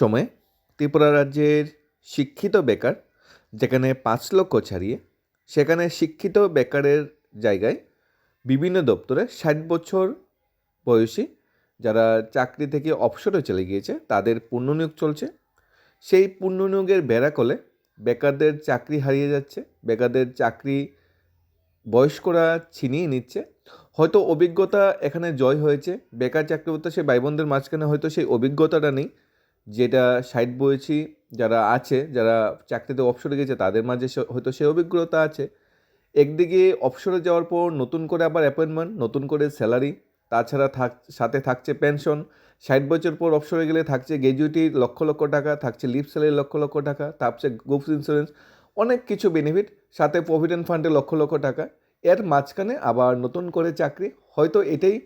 সময়ে ত্রিপুরা রাজ্যের শিক্ষিত বেকার যেখানে পাঁচ লক্ষ ছাড়িয়ে, সেখানে শিক্ষিত বেকারের জায়গায় বিভিন্ন দপ্তরে ষাট বছর বয়সী যারা চাকরি থেকে অবসরে চলে গিয়েছে, তাদের পুনর্নিয়োগ চলছে। সেই পুনর্নিয়োগের বেড়াকলে বেকারদের চাকরি হারিয়ে যাচ্ছে, বেকারদের চাকরি বয়স্করা ছিনিয়ে নিচ্ছে। হয়তো অভিজ্ঞতা এখানে জয় হয়েছে, বেকার চাকরি করতে সেই ভাই বোনদের মাঝখানে হয়তো সেই অভিজ্ঞতাটা নেই। যেটা ষাট বয়সী যারা আছে, যারা চাকরিতে অবসরে গেছে, তাদের মাঝে হয়তো সে অভিজ্ঞতা আছে। একদিকে অবসরে যাওয়ার পর নতুন করে আবার অ্যাপয়েন্টমেন্ট নতুন করে স্যালারি তাছাড়া থাক সাথে থাকছে পেনশন ষাট বছর পর অবসরে গেলে থাকছে গ্র্যাজুইটির লক্ষ লক্ষ টাকা, থাকছে লিভ স্যালারি লক্ষ লক্ষ টাকা, থাকছে গ্রুপস ইন্স্যুরেন্স অনেক কিছু বেনিফিট সাথে প্রভিডেন্ট ফান্ডে লক্ষ লক্ষ টাকা। এর মাঝখানে আবার নতুন করে চাকরি, হয়তো এটাই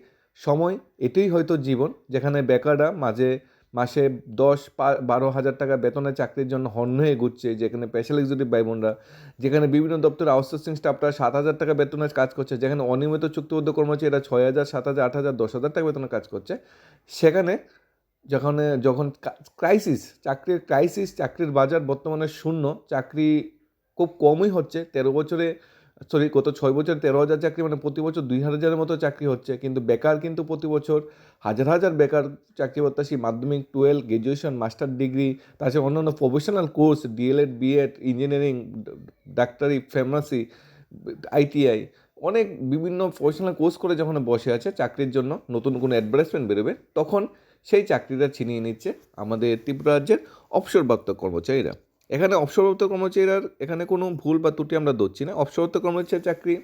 সময়, এটাই হয়তো জীবন, যেখানে বেকাররা মাঝে মাসে দশ বারো হাজার টাকা বেতনের চাকরির জন্য হন্য হয়ে ঘুরছে যেখানে স্পেশাল এক্সিকিউটিভ ভাই বোনরা, যেখানে বিভিন্ন দপ্তরে আউটসোর্সিং স্টাফরা সাত হাজার টাকা বেতনের কাজ করছে। যেখানে অনিয়মিত চুক্তিবদ্ধ কর্মচারী কর্মচারীরা ছয় হাজার, সাত হাজার, আট হাজার, দশ হাজার টাকা বেতনের কাজ করছে। সেখানে যখন যখন ক্রাইসিস চাকরির ক্রাইসিস চাকরির বাজার বর্তমানে শূন্য, চাকরি খুব কমই হচ্ছে। তেরো বছরে সরি গত ছয় বছর তেরো হাজার চাকরি মানে প্রতি বছর দুই হাজারের মতো চাকরি হচ্ছে। কিন্তু বেকার কিন্তু প্রতি বছর হাজার হাজার বেকার চাকরি প্রত্যাশী মাধ্যমিক টুয়েলভ গ্র্যাজুয়েশন মাস্টার ডিগ্রি তাছাড়া অন্যান্য professional course D El Ed B Ed engineering ডাক্তারি ফার্মাসি আইটিআই অনেক বিভিন্ন প্রফেশনাল কোর্স করে যখন বসে আছে চাকরির জন্য, নতুন কোনো অ্যাডভার্টাইজমেন্ট বেরোবে, তখন সেই চাকরিটা ছিনিয়ে নিচ্ছে আমাদের ত্রিপুরা রাজ্যের অবসরপ্রাপ্ত কর্মচারীরা। এখানে অবসরপ্রাপ্ত কর্মচারীরার এখানে কোনো ভুল বা ত্রুটি আমরা ধরছি না। অবসরপ্রাপ্ত কর্মচারীর চাকরি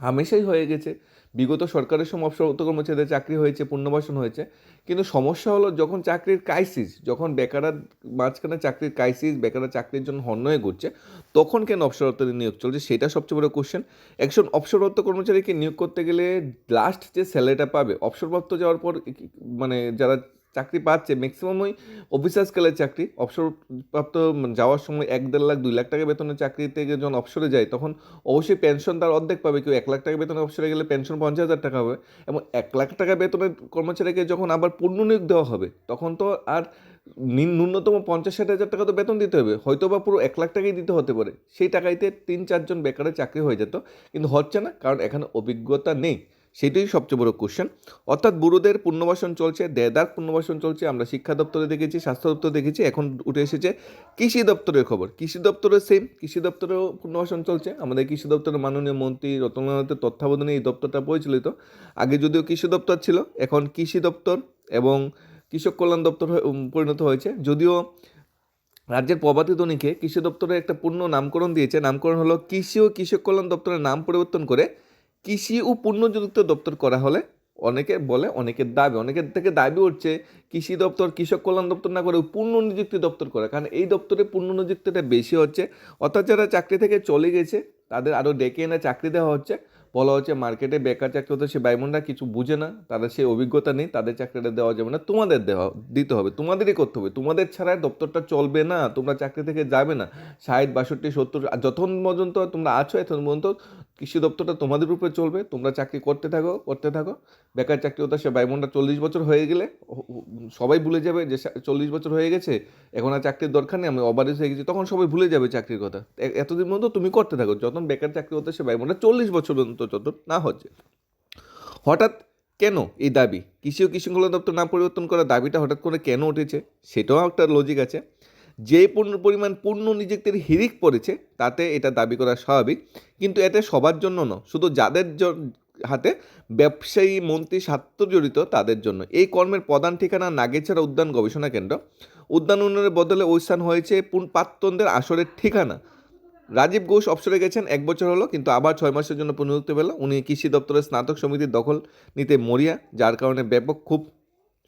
হামেশাই হয়ে গেছে। বিগত সরকারের সময় অবসরপ্রাপ্ত কর্মচারীদের চাকরি হয়েছে, পুনর্বাসন হয়েছে। কিন্তু সমস্যা হলো যখন চাকরির ক্রাইসিস যখন বেকাররা মাঝখানে চাকরির ক্রাইসিস বেকাররা চাকরির জন্য হন্য হয়ে ঘুরছে তখন কেন অবসরপ্রাপ্ত নিয়োগ চলছে সেটা সবচেয়ে বড় কোশ্চেন একজন অবসরপ্রাপ্ত কর্মচারীকে নিয়োগ করতে গেলে লাস্ট যে স্যালারিটা পাবে অবসরপ্রাপ্ত যাওয়ার পর মানে যারা চাকরি পাচ্ছে। ম্যাক্সিমাম ওই অফিসার স্কেলের চাকরি। অবসরপ্রাপ্ত যাওয়ার সময় এক দেড় লাখ, দুই লাখ টাকা বেতনের চাকরি থেকে যখন অবসরে যায়, তখন অবশ্যই পেনশন তার অর্ধেক পাবে। কেউ এক লাখ টাকা বেতনে অবসরে গেলে পেনশন পঞ্চাশ হাজার টাকা হবে এবং এক লাখ টাকা বেতনের কর্মচারীকে যখন আবার পুনর্নিয়োগ দেওয়া হবে, তখন তো আর ন্যূনতম পঞ্চাশ ষাট হাজার টাকা তো বেতন দিতে হবে। হয়তো বা পুরো এক লাখ টাকাই দিতে হতে পারে। সেই টাকাইতে তিন চারজন বেকারের চাকরি হয়ে যেত। কিন্তু হচ্ছে না, কারণ এখানে অভিজ্ঞতা নেই। সেটাই সবচেয়ে বড় কোশ্চেন অর্থাৎ বুড়োদের পুনর্বাসন চলছে, দেদার পুনর্বাসন চলছে, আমরা শিক্ষা দপ্তরে দেখেছি, স্বাস্থ্য দপ্তরে দেখেছি, এখন উঠে এসেছে কৃষি দপ্তরের খবর। কৃষি দপ্তরের সেম কৃষি দপ্তরেও পুনর্বাসন চলছে। আমাদের কৃষি দপ্তরের মাননীয় মন্ত্রী রতননাথের তত্ত্বাবধানে এই দপ্তরটা পরিচালিত। আগে যদিও কৃষি দপ্তর ছিল, এখন কৃষি দপ্তর এবং কৃষক কল্যাণ দপ্তর পরিণত হয়েছে। যদিও রাজ্যের প্রভাতী ধ্বনিকে কৃষি দপ্তরের একটা পূর্ণ নামকরণ দিয়েছে, নামকরণ হলো কৃষি ও কৃষক কল্যাণ দপ্তরের নাম পরিবর্তন করে কৃষি ও পুনর্যুক্ত দপ্তর করা হলে অনেকে বলে অনেকের দাবি অনেকের থেকে দাবি উঠছে কৃষি দপ্তর, কৃষক কল্যাণ দপ্তর না করে পূর্ণ নিযুক্তি দপ্তর করে। কারণ এই দপ্তরে পূর্ণ নিযুক্তিটা বেশি হচ্ছে। অর্থাৎ যারা চাকরি থেকে চলে গেছে, তাদের আরও ডেকে এনে চাকরি দেওয়া হচ্ছে। বলা হচ্ছে মার্কেটে বেকার চাকরি হতে সে বাইমনরা কিছু বুঝে না, তাদের সেই অভিজ্ঞতা নেই, তাদের চাকরিটা দেওয়া যাবে না, তোমাদের দেওয়া, দিতে হবে, তোমাদেরই করতে হবে। তোমাদের ছাড়া দপ্তরটা চলবে না, তোমরা চাকরি থেকে যাবে না। ষাট, বাষট্টি, সত্তর, যতক্ষণ পর্যন্ত তোমরা আছো এখন পর্যন্ত কৃষি দপ্তরটা তোমাদের উপরে চলবে, তোমরা চাকরি করতে থাকো করতে থাকো। বেকার চাকরি হতে সে বাইমনরা চল্লিশ বছর হয়ে গেলে সবাই ভুলে যাবে যে চল্লিশ বছর হয়ে গেছে, এখন আর চাকরির দরকার নেই, আমি অবারিস হয়ে গেছি, তখন সবাই ভুলে যাবে চাকরির কথা। এতদিন পর্যন্ত তুমি করতে থাকো যখন বেকার চাকরি হতে সে বাইমনরা চল্লিশ বছর পর্যন্ত যত না হচ্ছে। হঠাৎ কেন এই দাবি? কৃষি ও কৃষি দপ্তর নাম পরিবর্তন করার দাবিটা হঠাৎ করে কেন উঠেছে? সেটাও একটা লজিক আছে। যে পূর্ণ পরিমাণ পূর্ণ নিযুক্তির হিরিক পড়েছে, তাতে এটা দাবি করা স্বাভাবিক। কিন্তু এটা সবার জন্য নয়, শুধু যাদের হাতে ব্যবসায়ী মন্ত্রী স্বার্থ জড়িত তাদের জন্য। এই কর্মের প্রধান ঠিকানা নাগেছাড়া উদ্যান গবেষণা কেন্দ্র। উদ্যান উন্নয়নের বদলে ওই স্থান হয়েছে পুন- আসরের ঠিকানা। রাজীব ঘোষ অবসরে গেছেন, এক বছর হলো, কিন্তু আবার ছয় মাসের জন্য পুনরুক্তি পেল উনি কৃষি দপ্তরের স্নাতক সমিতির দখল নিতে মরিয়া, যার কারণে ব্যাপক খুব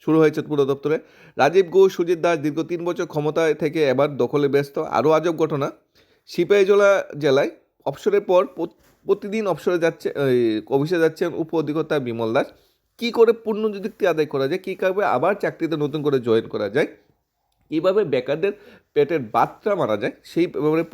শুরু হয়েছে পুরো দপ্তরে। রাজীব ঘোষ, সুজিত দাস দীর্ঘ তিন বছর ক্ষমতায় থেকে এবার দখলে ব্যস্ত। আরও আজব ঘটনা, সিপাহীজলা জেলায় অবসরের পর প্রতিদিন অবসরে যাচ্ছে অফিসে যাচ্ছেন উপ অধিকর্তা বিমল দাস। কী করে পূর্ণ নিযুক্তি আদায় করা যায়, কী করে আবার চাকরিতে নতুন করে জয়েন করা যায়, কীভাবে বেকারদের পেটের বাতটা মারা যায়, সেই ব্যাপারে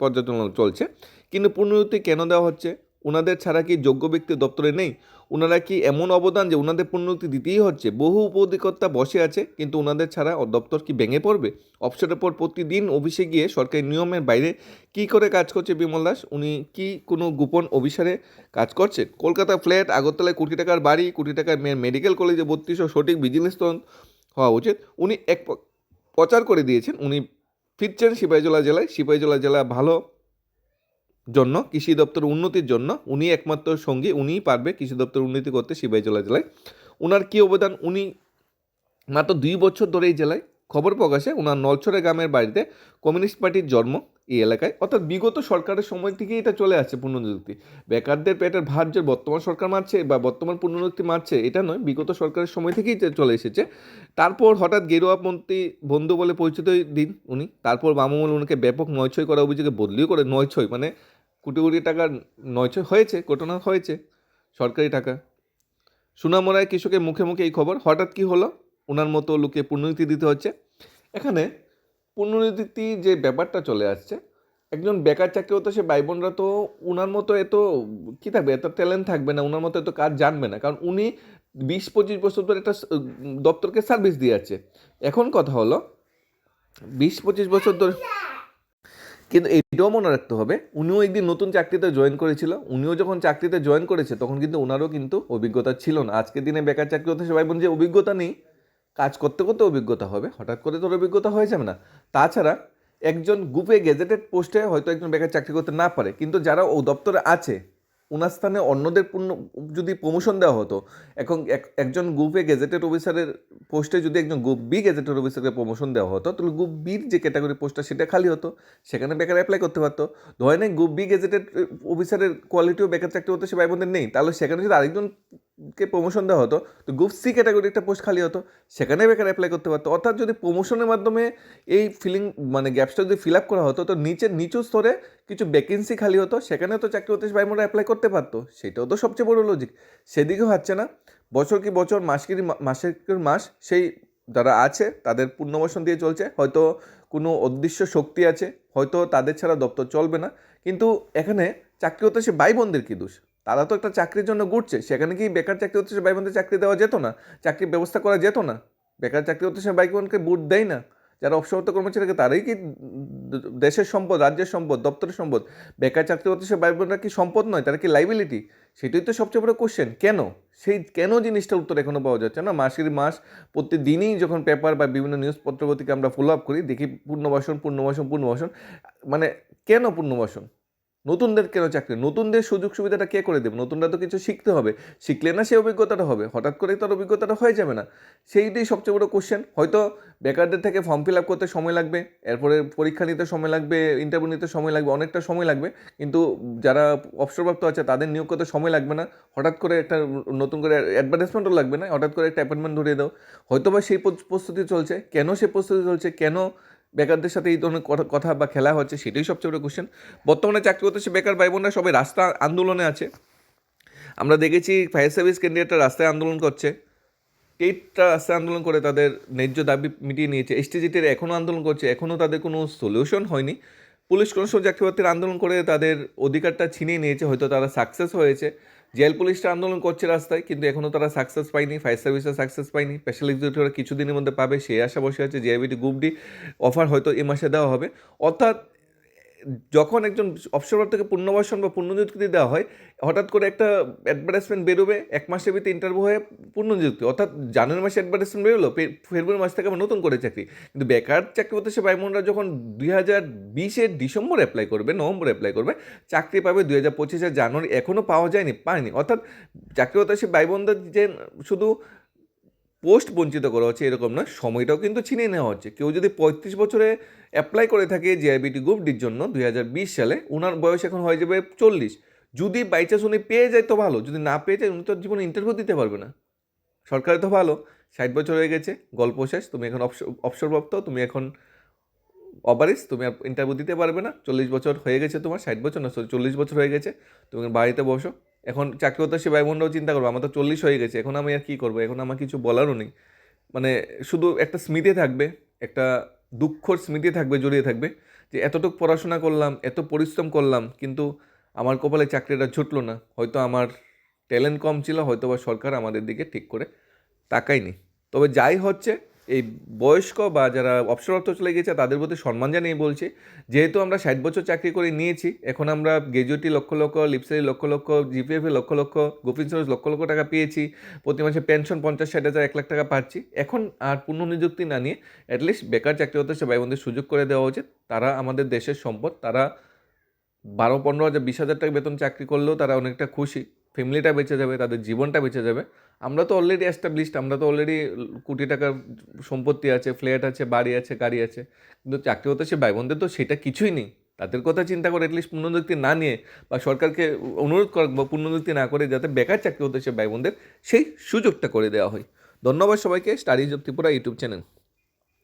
পর্যটন চলছে। কিন্তু পুনরুক্তি কেন দেওয়া হচ্ছে? ওনাদের ছাড়া কি যোগ্য ব্যক্তি দপ্তরে নেই? ওনারা কি এমন অবদান যে ওনাদের পুনরুক্তি দিতেই হচ্ছে? বহু উপঅধিকর্তা বসে আছে, কিন্তু ওনাদের ছাড়া দপ্তর কি ভেঙে পড়বে? অবসরের পর প্রতিদিন অফিসে গিয়ে সরকারি নিয়মের বাইরে কি করে কাজ করছে বিমল দাস? উনি কি কোনো গোপন অভিসারে কাজ করছেন? কলকাতা ফ্ল্যাট, আগরতলায় কোটি টাকার বাড়ি, কোটি টাকার মেয়ের মেডিকেল কলেজে বত্রিশশো সঠিক বিজিনেস তদন্ত হওয়া উচিত। উনি এক প্রচার করে দিয়েছেন। উনি ফিরছেন সিপাহীজলা জেলায়। সিপাহীজলা জেলা ভালো জন্য, কৃষি দপ্তর উন্নতির জন্য, উনি একমাত্র সঙ্গী, উনিই পারবে কৃষি দপ্তর উন্নতি করতে সিপাহীজলা জেলায়। ওনার কী অবদান? উনি মাত্র দুই বছর ধরে এই জেলায় খবর প্রকাশে ওনার নলছড়ে গ্রামের বাড়িতে কমিউনিস্ট পার্টির জন্ম এই এলাকায়। অর্থাৎ বিগত সরকারের সময় থেকেই এটা চলে আসছে পুনর্নিযুক্তি। বেকারদের পেটের ভার যে বর্তমান সরকার মারছে বা বর্তমান পুনর্নিযুক্তি মারছে, এটা নয়, বিগত সরকারের সময় থেকেই চলে এসেছে। তারপর হঠাৎ গেরুয়াপন্থী বন্ধু বলে পরিচিত দিন উনি, তারপর মামুমুল উনাকে ব্যাপক নয়ছয় করা অভিযোগে বদলিও করে, নয়ছয় মানে কোটি কোটি টাকার নয়ছয় হয়েছে, ঘটনা হয়েছে, সরকারি টাকা। সুনামরায় কৃষকের মুখে মুখে এই খবর, হঠাৎ কি হলো? ওনার মতো লোকে পুনরুক্তি দিতে হচ্ছে। এখানে পুনরুক্তি যে ব্যাপারটা চলে আসছে, একজন বেকার চাকরি হতো সে ভাই বোনরা তো ওনার মতো এত কী থাকবে, এত ট্যালেন্ট থাকবে না ওনার মতো এত কাজ জানবে না। কারণ উনি বিশ পঁচিশ বছর ধরে একটা দপ্তরকে সার্ভিস দিয়ে যাচ্ছে। এখন কথা হলো বিশ পঁচিশ বছর ধরে কিন্তু এটাও মনে রাখতে হবে, উনিও একদিন নতুন চাকরিতে জয়েন করেছিল, উনিও যখন চাকরিতে জয়েন করেছে, তখন কিন্তু ওনারও কিন্তু অভিজ্ঞতা ছিল না। আজকের দিনে বেকার চাকরি হতে সবাই বলছে অভিজ্ঞতা নেই, কাজ করতে করতে অভিজ্ঞতা হবে, হঠাৎ করে তোর অভিজ্ঞতা হয়ে যাবে না। তাছাড়া একজন গ্রুপে গেজেটেড পোস্টে হয়তো একজন বেকার চাকরি করতে না পারে, কিন্তু যারা ও দপ্তরে আছে ওনার স্থানে অন্যদের পূর্ণ, যদি প্রমোশন দেওয়া হতো, এখন এক- একজন গ্রুপে গেজেটেড অফিসারের পোস্টে যদি একজন গ্রুপ বি গেজেটেড অফিসারকে প্রমোশন দেওয়া হতো, তাহলে গ্রুপ বির যে ক্যাটাগরি পোস্টটা সেটা খালি হতো। সেখানে বেকার অ্যাপ্লাই করতে পারতো। ধরে নেই গ্রুপ বি গেজেটেড অফিসারের কোয়ালিটিও বেকার চাকরি হতো, সে ভাই বোনদের নেই। তাহলে সেখানে যদি আরেকজনকে প্রমোশন দেওয়া হতো, তো গ্রুপ সি ক্যাটাগরি একটা পোস্ট খালি হতো, সেখানে বেকার অ্যাপ্লাই করতে পারতো। অর্থাৎ যদি প্রমোশনের মাধ্যমে এই ফিলিং মানে গ্যাপসটা যদি ফিল আপ করা হতো, তো নিচের নিচু স্তরে কিছু ভ্যাকেন্সি খালি হতো, সেখানে তো চাকরি হতে ভাই বোনরা অ্যাপ্লাই করতে পারতো। সেটাও তো সবচেয়ে বড় লজিক সেদিকেও হচ্ছে না। বছর কি বছর, মাস কি মাসের কি মাস, সেই যারা আছে, তাদের পূর্ণবসন দিয়ে চলছে। হয়তো কোনো অদৃশ্য শক্তি আছে, হয়তো তাদের ছাড়া দপ্তর চলবে না। কিন্তু এখানে চাকরি হতে সে ভাই বোনদের কী দোষ? তারা তো একটা চাকরির জন্য ঘুরছে। সেখানে কি বেকার চাকরি সে ভাই চাকরি দেওয়া যেত না? চাকরির ব্যবস্থা করা যেত না? বেকার চাকরি সে ভাই বোনকে বুট দেয় না? যারা অবসরত কর্মচারীকে, তারাই কি দেশের সম্পদ, রাজ্যের সম্পদ, দপ্তরের সম্পদ? বেকার চাকরি হতে সে ভাই বোনরা কি সম্পদ নয়? তারা কি লাইবিলিটি সেটাই তো সবচেয়ে বড় কোশ্চেন কেন? সেই কেন জিনিসটার উত্তর এখনও পাওয়া যাচ্ছে না? মাসের মাস, প্রতিদিনই যখন পেপার বা বিভিন্ন নিউজ পত্রপত্রিকা আমরা ফলো আপ করি, দেখি পূর্ণবাসন পূর্ণবাসন পূর্ণবাসন মানে কেন পূর্ণবাসন? নতুনদের কেন চাকরি? নতুনদের সুযোগ সুবিধাটা কে করে দেবে? নতুনরা তো কিছু শিখতে হবে। শিখলে না সে অভিজ্ঞতাটা হবে। হঠাৎ করে তার অভিজ্ঞতাটা হয়ে যাবে না। সেইটাই সবচেয়ে বড় কোশ্চেন হয়তো বেকারদের থেকে ফর্ম ফিল আপ করতে সময় লাগবে, এরপরে পরীক্ষা নিতে সময় লাগবে ইন্টারভিউ নিতে সময় লাগবে, অনেকটা সময় লাগবে। কিন্তু যারা অবসরপ্রাপ্ত আছে, তাদের নিয়োগ করতে সময় লাগবে না। হঠাৎ করে একটা নতুন করে অ্যাডভার্টাইজমেন্টও লাগবে না। হঠাৎ করে একটা অ্যাপয়েন্টমেন্ট ধরিয়ে দাও। হয়তো বা সেই প্রস্তুতি চলছে। কেন সেই প্রস্তুতি চলছে? কেন বেকারদের সাথে এই ধরনের কথা- বা খেলা হচ্ছে, সেটাই সবচেয়ে বড় কোশ্চেন বর্তমানে চাকরি করতে সে বেকার ভাই বোনরা সবাই রাস্তা আন্দোলনে আছে। আমরা দেখেছি ফায়ার সার্ভিস ক্যান্ডিডেটরা রাস্তায় আন্দোলন করছে। টেটটা রাস্তায় আন্দোলন করে তাদের ন্যায্য দাবি মিটিয়ে নিয়েছে। এসটিজিটির এখনও আন্দোলন করছে, এখনও তাদের কোনো সলিউশন হয়নি। পুলিশ কনস্টেবল চাকরিপ্রার্থীর আন্দোলন করে তাদের অধিকারটা ছিনিয়ে নিয়েছে, হয়তো তারা সাকসেস হয়েছে। জেল পুলিশটা আন্দোলন করছে রাস্তায়, কিন্তু এখনও তারা সাকসেস পায়নি ফায়ার সার্ভিসে সাকসেস পায়নি। স্পেশাল এক্সিকিউটিভরা কিছুদিনের মধ্যে পাবে সেই আশা বসে আছে জিআইবিটি গ্রুপ ডি অফার হয়তো এ মাসে দেওয়া হবে। অর্থাৎ যখন একজন অবসরপ্রাপ্তকে পুনর্বাসন বা পুনর্নিযুক্তি দেওয়া হয়, হঠাৎ করে একটা অ্যাডভার্টাইজমেন্ট বেরোবে, এক মাসের ভিতরে ইন্টারভিউ হয়ে পুনর্নিযুক্তি, অর্থাৎ জানুয়ারি মাসে অ্যাডভার্টাইজমেন্ট বেরোলো ফেব্রুয়ারি মাস থেকে আবার নতুন করে চাকরি। কিন্তু বেকার চাকরি সে ভাইবোনরা যখন দুই হাজার বিশের ডিসেম্বর অ্যাপ্লাই করবে, নভেম্বর অ্যাপ্লাই করবে, চাকরি পাবে দুই হাজার পঁচিশে জানুয়ারি এখনও পাওয়া যায়নি, পায়নি। অর্থাৎ চাকরি হতে সে ভাই যে শুধু পোস্ট বঞ্চিত করা হচ্ছে এরকম না সময়টাও কিন্তু ছিনিয়ে নেওয়া হচ্ছে। কেউ যদি পঁয়ত্রিশ বছরে অ্যাপ্লাই করে থাকে জিআইবিটি গ্রুপ ডির জন্য দুই হাজার বিশ সালে ওনার বয়স এখন হয়ে যাবে চল্লিশ। যদি বাই চান্স উনি পেয়ে যায় তো ভালো যদি না পেয়ে যায় উনি তো জীবনে ইন্টারভিউ দিতে পারবে না। সরকারে তো ভালো ষাট বছর হয়ে গেছে গল্প শেষ তুমি এখন অবসর অবসরপ্রাপ্ত তুমি এখন অবারিস তুমি ইন্টারভিউ দিতে পারবে না। চল্লিশ বছর হয়ে গেছে তোমার ষাট বছর না sorry, চল্লিশ বছর হয়ে গেছে তুমি বাড়িতে বসো এখন চাকরি হতে সে ভাই চিন্তা করব, আমার তো চল্লিশ হয়ে গেছে, এখন আমি আর কী করব? এখন আমার কিছু বলারও নেই। মানে শুধু একটা স্মৃতি থাকবে, একটা দুঃখর স্মৃতি থাকবে, জড়িয়ে থাকবে, যে এতটুকু পড়াশোনা করলাম, এত পরিশ্রম করলাম, কিন্তু আমার কপালে চাকরিটা ছুটলো না। হয়তো আমার ট্যালেন্ট কম ছিল হয়তো বা সরকার আমাদের দিকে ঠিক করে তাকায়নি। তবে যাই হচ্ছে এই বয়স্ক বা যারা অবসরত্ব চলে গেছে তাদের প্রতি সম্মান জানিয়ে বলছি, যেহেতু আমরা ষাট বছর চাকরি করে নিয়েছি, এখন আমরা gratuity lakh lakh, লিপসারি lakh lakh, জিপিএফে lakh lakh group insurance lakh lakh টাকা পেয়েছি, প্রতি মাসে পেনশন পঞ্চাশ ষাট হাজার এক লাখ টাকা পাচ্ছি। এখন আর পুনঃনিযুক্তি না নিয়ে অ্যাটলিস্ট বেকার চাকরিরত সে ভাই সুযোগ করে দেওয়া উচিত। তারা আমাদের দেশের সম্পদ, তারা বারো, পনেরো হাজার, বিশ হাজার টাকা বেতন চাকরি করলেও তারা অনেকটা খুশি। ফ্যামিলিটা বেঁচে যাবে, তাদের জীবনটা বেঁচে যাবে। আমরা তো অলরেডি অ্যাস্টাবলিশড আমরা তো অলরেডি কোটি টাকার সম্পত্তি আছে ফ্ল্যাট আছে, বাড়ি আছে, গাড়ি আছে। কিন্তু চাকরি হতে সে ভাই বোনদের তো সেটা কিছুই নেই। তাদের কথা চিন্তা করে অ্যাটলিস্ট পুনর্নিযুক্তি না নিয়ে বা সরকারকে অনুরোধ করা বা পুনর্নিযুক্তি না করে যাতে বেকার চাকরি হতে সে ভাই বোনদের সেই সুযোগটা করে দেওয়া হয়। ধন্যবাদ সবাইকে studies of Tripura YouTube channel